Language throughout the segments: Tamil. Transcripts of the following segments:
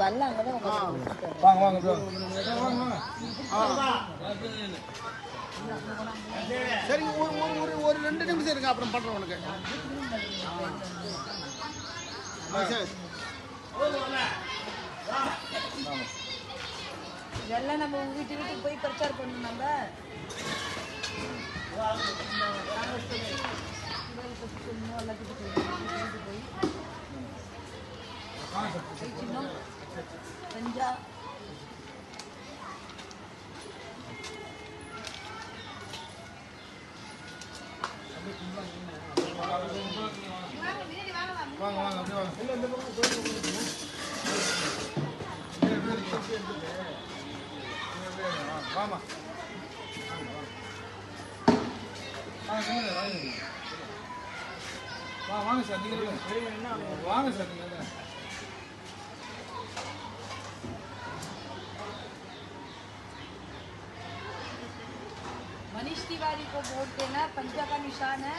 நம்ம எல்லாம் அங்கே தான் உட்காந்து வாங்க வாங்க சரி ஒரு ஒரு ஒரு ஒரு ரெண்டு நிமிஷம் இருக்கு அப்புறம் பண்றேன் உனக்கு. இதெல்லாம் நம்ம வீட்டு வீட்டுக்கு போய் பிரச்சாரம் பண்ணணும் நம்ம. எல்லாத்துக்கும் போய் கை வாங்க வாங்க அப்படியே வாங்க இல்ல இந்த பக்கம் போய் வாமா வாங்க சார் நீங்க வாங்க. சார் நீங்க मनीष तिवारी को वोट देना पंजा का निशान है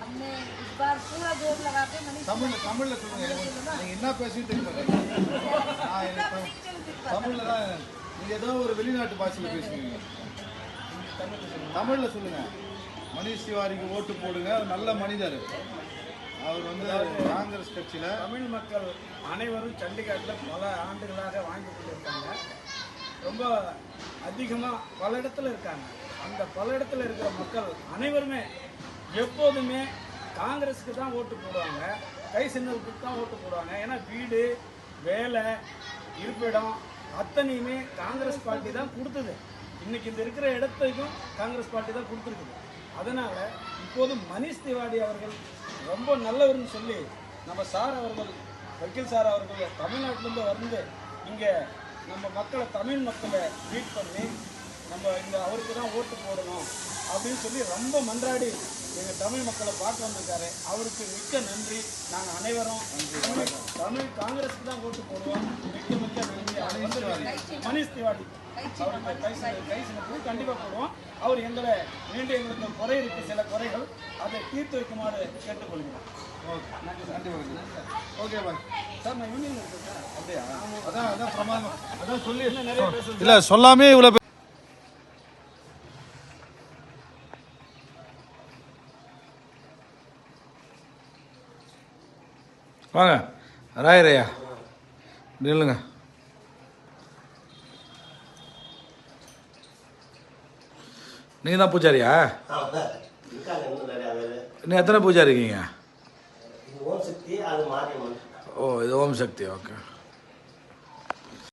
हमने इस बार पूरा जोर लगा के मनीष தமிழ்ல தமிழ்ல சொல்லுங்க எனக்கு நீங்க என்ன பேசுன்னு தெரியுமா நான் எனக்கு தமிழ்- தமிழ்ல தான் நீங்க ஏதோ ஒரு வெளிநாட்டு பாஷையில பேசுவீங்க தமிழ்ல சொல்லுங்க மணிஷ் திவாரிக்கு ஓட்டு போடுங்க அவர் நல்ல மனிதர் அவர் வந்து காங்கிரஸ் கட்சியில தமிழ் மக்கள் அனைவரும் சண்டிகரில் பல ஆண்டுகளாக வாங்கி கொண்டிருக்காங்க ரொம்ப அதிகமாக பல இடத்துல இருக்காங்க அந்த பல இடத்துல இருக்கிற மக்கள் அனைவருமே எப்போதுமே காங்கிரஸுக்கு தான் ஓட்டு போடுவாங்க. கை சின்னத்துக்கு தான் ஓட்டு போடுவாங்க. ஏன்னா வீடு வேலை இருப்பிடம் அத்தனையுமே காங்கிரஸ் பார்ட்டி தான் கொடுத்தது. இன்னைக்கு இந்த இருக்கிற இடத்தையும் காங்கிரஸ் பார்ட்டி தான் கொடுத்துருக்குது. அதனால் இப்போது மனிஷ் திவாடி அவர்கள் ரொம்ப நல்லவர்னு சொல்லி நம்ம சார் அவர்கள் வக்கீல் சார் அவர்கள் தமிழ்நாட்டிலேருந்து வந்து இங்கே நம்ம மக்களை தமிழ் மக்களை மீட் பண்ணி நம்ம இந்த அவருக்கு தான் ஓட்டு போடணும் அப்படின்னு சொல்லி ரொம்ப மன்றாடி எங்கள் தமிழ் மக்களை பார்க்க வந்திருக்காரு. அவருக்கு மிக்க நன்றி. நாங்கள் அனைவரும் தமிழ் காங்கிரஸுக்கு தான் ஓட்டு போடுவோம். மிக்க மிக்க நன்றி. கை சின்னத்துக்கு கண்டிப்பாக போடுவோம். அவர் எங்களை மீண்டும் எங்களுக்கு குறை இருக்கு சில குறைகள். அதை தீர்த்து வைக்குமாறு கேட்டுக்கொள்கிறோம் ஓகே நன்றி ஓகே. பாய் சார் நான் யூனியன் இருக்கேன் சார். அப்படியா? அதான் அதான் பிரமாதம். அதான் சொல்லி இல்ல சொல்லாமே இவ்வளவு வாங்க ராயரையா நில்லுங்க. நீங்கள் தான் பூஜாரியா? இன்னும் எத்தனை பூஜாரி இருக்கீங்க? ஓம் சக்தி ஓ இது ஓம் சக்தி ஓகே.